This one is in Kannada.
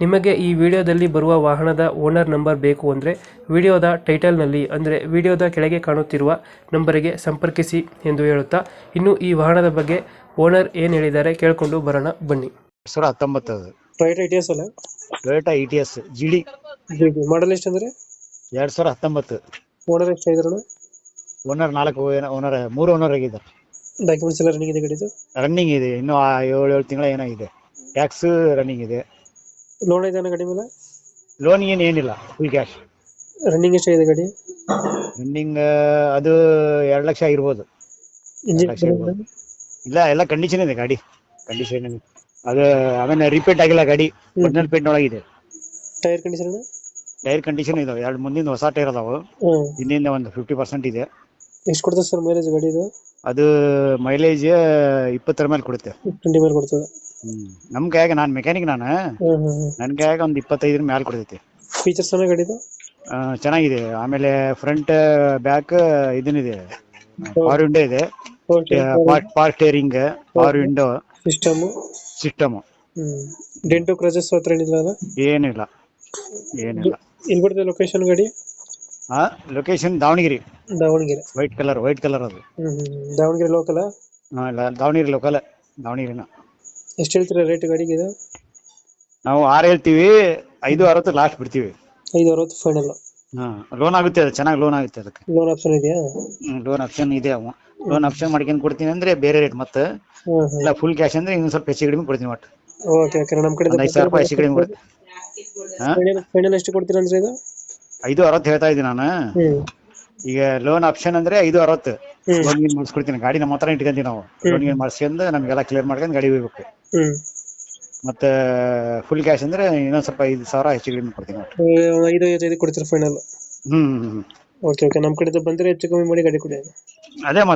ನಿಮಗೆ ಈ ವಿಡಿಯೋದಲ್ಲಿ ಬರುವ ವಾಹನದ ಓನರ್ ನಂಬರ್ ಬೇಕು ಅಂದರೆ ವಿಡಿಯೋದ ಟೈಟಲ್ನಲ್ಲಿ ಅಂದರೆ ವಿಡಿಯೋದ ಕೆಳಗೆ ಕಾಣುತ್ತಿರುವ ನಂಬರಿಗೆ ಸಂಪರ್ಕಿಸಿ ಎಂದು ಹೇಳುತ್ತಾ ಇನ್ನು ಈ ವಾಹನದ ಬಗ್ಗೆ ಓನರ್ ಏನು ಹೇಳಿದ್ದಾರೆ ಕೇಳಿಕೊಂಡು ಬರೋಣ ಬನ್ನಿ. ಎರಡ್ ಸಾವಿರ ಹತ್ತೊಂಬತ್ತು ಅದು ಟೊಯೋಟಾ ಇಟಿಎಸ್ ಅಲ್ಲ? Toyota Etios G D model ಎಷ್ಟು ಅಂದರೆ? ಎರಡ್ ಸಾವಿರ ಹತ್ತೊಂಬತ್ತು. ಓನರ್ ಎಷ್ಟು ಇದ್ರಣ ಓನರ್ ನಾಲ್ಕು ಓನರ್ ಮೂರು ಓನರ್ ಆಗಿದ್ದಾರೆ. ಡಾಕ್ಯುಮೆಂಟ್ಸ್ ಎಲ್ಲ ರನ್ನಿಂಗ್ ಇದೆ ಗಾಡಿದು? ರನ್ನಿಂಗ್ ಇದೆ ಇನ್ನೂ ಆ ಏಳು ಏಳು ತಿಂಗಳ ಏನೋ ಇದೆ. ಟ್ಯಾಕ್ಸ್ ರನ್ನಿಂಗ್ ಇದೆ. ಲೋನ್ ಇದೆ ಗಾಡಿ ಮೇಲೆ? ಲೋನ್ ಏನು ಏನಿಲ್ಲ ಫುಲ್ ಕ್ಯಾಶ್ ರನ್ನಿಂಗ್ ಎಷ್ಟಾಗಿದೆ ಗಾಡಿ? ರನ್ನಿಂಗ್ ಅದು ಎರಡು ಲಕ್ಷ ಆಗಿರ್ಬೋದು ಇಂಜಿನ್ ಲಕ್ಷ ಇರ್ಬೋದು. ಇಲ್ಲ ಎಲ್ಲ ಕಂಡೀಷನ್ ಇದೆ ಗಾಡಿ. ಕಂಡೀಷನ್ ಅದು ಆಮೇಲೆ ರಿಪೇಟ್ ಆಗಿಲ್ಲ ಗಾಡಿ. ಒರಿಜಿನಲ್ ಪೇಂಟ್ ಒಳಗಿದೆ. ಟೈರ್ ಕಂಡೀಷನ್ ಟೈರ್ ಕಂಡೀಷನ್ ಇದಾವೆ ಎರಡು ಮುಂದಿನ ಹೊಸ ಟೈರ್ ಅದಾವು. ಹಾಂ ಹಿಂದಿಂದ ಒಂದು ಫಿಫ್ಟಿ ಪರ್ಸೆಂಟ್ ಇದೆ. ಎಷ್ಟು ಕೊಡ್ತದೆ ಸರ್ ಮೈಲೇಜ್ ಗಾಡಿ ಇದು? ಅದು ಮೈಲೇಜ್ ಇಪ್ಪತ್ತರ ಮೇಲೆ ಕೊಡುತ್ತೆ. ಟ್ವೆಂಟಿ ಮೇಲೆ ಕೊಡ್ತದೆ. ಹ್ಮ್. ನಮ್ ಕೈಯಾಗ ನಾನ್ ಮೆಕ್ಯಾನಿಕ್ ನಾನು. ಹಾಂ ಹಾಂ ಹಾಂ ನನ್ ಕೈಯಾಗ ಒಂದ್ ಇಪ್ಪತ್ತೈದರ ಮ್ಯಾಲ್ ಕೊಡ್ತೈತಿ. ಫೀಚರ್ಸ್ ಗಾಡಿದು? ಆ, ಚೆನ್ನಾಗಿದೆ. ಆಮೇಲೆ ಫ್ರಂಟ್ ಬ್ಯಾಕ್ ಇದನ್ನಿದೆ ಪವರ್ ವಿಂಡೋ ಇದೆ. Power steering power window system system dent scratches ಹತ್ರ ಏನಿಲ್ಲ ಅಲ್ಲ? ಏನಿಲ್ಲ ಏನಿಲ್ಲ ಇಲ್ಲಿ. ಲೊಕೇಶನ್ ಗಾಡಿ? ಆ location Davanagere. Davanagere. White colour white colour ಅದು. ಹ್ಮ್ ಹ್ಮ್ ದಾವಣಗೆರೆ ಲೋಕಲ್ ಆ, ಇಲ್ಲ, ದಾವಣಗೆರೆ ಲೋಕಲ್ ದಾವಣಗೆರೆನ. ಎಷ್ಟು ಹೇಳ್ತೀರಾ ರೇಟ್ ಗಾಡಿಗೆ ಇದು? ನಾವು ಆರು ಹೇಳ್ತೀವಿ ಐದು ಅರವತ್ತು ಲಾಸ್ಟ್ ಬಿಡ್ತೀವಿ. ಐದು ಅರವತ್ತು ಫೈನಲ್ ಹಾ ಲೋನ್ ಆಗುತ್ತೆ ಅದು ಚೆನ್ನಾಗಿ ಲೋನ್ ಆಗುತ್ತೆ ಅದಕ್ಕೆ. ಲೋನ್ ಆಪ್ಷನ್ ಇದೆಯಾ? ಲೋನ್ ಆಪ್ಷನ್ ಇದೆ ಅವ. ಲೋನ್ ಆಪ್ಷನ್ ಮಾಡ್ಕೊಂಡು ಕೊಡ್ತೀನಿ ಅಂದ್ರೆ ಬೇರೆ ರೇಟ್ ಮತ್ತೆ. ಹ್ಮ್ ಹ್ಮ್. ಇಲ್ಲ ಫುಲ್ ಕ್ಯಾಶ್ ಅಂದ್ರೆ ಇನ್ನೊಂದು ಸ್ವಲ್ಪ ಹೆಚ್ಚು ಕಡಿಮೆ ಕೊಡ್ತೀನಿ ಒಟ್ಟು. ಓಕೆ ಓಕೆ ನಮ್ಮ ಕಡೆ ಒಂದ್ ಐದು ಸಾವಿರ ರೂಪಾಯಿ ಹೆಚ್ಚು ಕಡಿಮೆ ಕೊಡ್ತೀನಿ. ಹಾ? ಫೈನಲ್ ಎಷ್ಟು ಕೊಡ್ತೀರಾ ಅಂದ್ರೆ ಇದು? ಐದು ಅರವತ್ತು ಹೇಳ್ತಾ ಇದ್ದೀನಿ ನಾನು. ಹ್ಮ್. ಈಗ ಲೋನ್ ಆಪ್ಷನ್ ಅಂದ್ರೆ ಐದು ಅರವತ್ತು. ಲೋನ್ ಗೀನ್ ಮಾಡಿಸ್ಕೊಡ್ತೀನಿ ಗಾಡಿ ನಮ್ಮ ಹತ್ರ ಇಟ್ಕೊಂತೀವಿ ನಾವು. ಲೋನ್ ಗೀನ್ ಮಾಡಿಸ್ಕೊಂಡು ನಮಗೆಲ್ಲ ಕ್ಲಿಯರ್ ಮಾಡ್ಕೊಂಡು ಗಾಡಿ ಹೋಗ್ಬೇಕು. ಮತ್ತೆ ಫುಲ್ ಕ್ಯಾಶ್ ಅಂದ್ರೆ ಇನ್ನೊಂದ್ ಸ್ವಲ್ಪ ಐದು ಸಾವಿರ ಹೆಚ್ಚು ಕಡಿಮೆ ಕೊಡ್ತೀನಿ ಒಟ್ಟು. ಐದು ಐದು ಕೊಡ್ತೀರಾ final hmm hmm, hmm. Okay okay ನಮ್ಮ ಕಡೆ ಬಂದರೆ ಹೆಚ್ಚು ಕಮ್ಮಿ ಮಾಡಿ ಗಾಡಿ ಕೊಡಿ. ಅದೇ ಮತ್ತೆ